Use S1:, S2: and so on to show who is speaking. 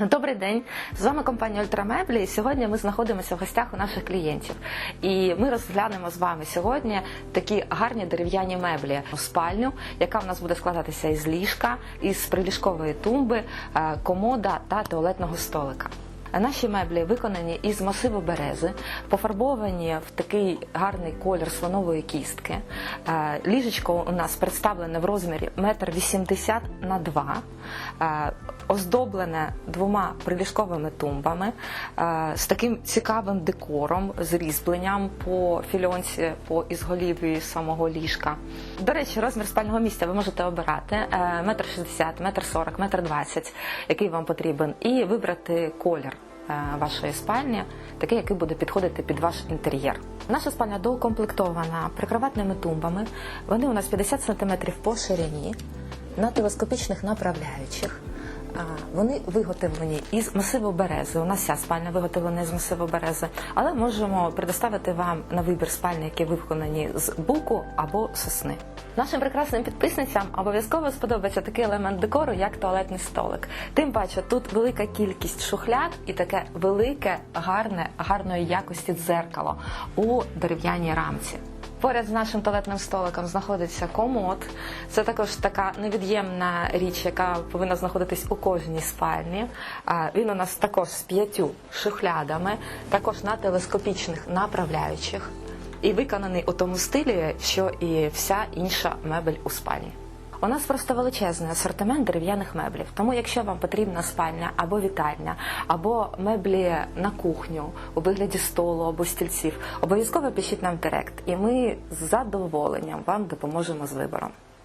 S1: Добрий день, з вами компанія Ультрамеблі. І сьогодні ми знаходимося в гостях у наших клієнтів. І ми розглянемо з вами сьогодні такі гарні дерев'яні меблі спальню, яка в нас буде складатися із ліжка, із приліжкової тумби, е, комода та туалетного столика. Наші меблі виконані із масиву берези, пофарбовані в такий гарний колір слонової кістки. Е, Ліжечко у нас представлене в розмірі 1,80 м на 2 е, оздоблене двома приліжковими тумбами е, з таким цікавим декором, з різьбленням по фільонці, по ізголів'ї самого ліжка. До речі, розмір спального місця ви можете обирати е, метр шістдесят, метр сорок, метр двадцять, який вам потрібен, і вибрати колір е, вашої спальні, такий, який буде підходити під ваш інтер'єр. Наша спальня доукомплектована прикроватними тумбами. Вони у нас 50 см по ширині, на телескопічних направляючих. Вони виготовлені із масиву берези. У нас вся спальня виготовлена з масиву берези, але можемо предоставити вам на вибір спальні, які виконані з буку або сосни. Нашим прекрасним підписницям обов'язково сподобається такий елемент декору, як туалетний столик. Тим паче тут велика кількість шухляд і таке велике, гарне, гарної якості дзеркало у дерев'яній рамці. Поряд з нашим туалетним столиком знаходиться комод. Це також така невід'ємна річ, яка повинна знаходитись у кожній спальні. Він у нас також з п'ятью шухлядами, також на телескопічних направляючих і виконаний у тому стилі, що і вся інша мебель у спальні. У нас просто величезний асортимент дерев'яних меблів. Тому, якщо вам потрібна спальня або вітальня, або меблі на кухню у вигляді столу або стільців, обов'язково пишіть нам в директ, і ми з задоволенням вам допоможемо з вибором.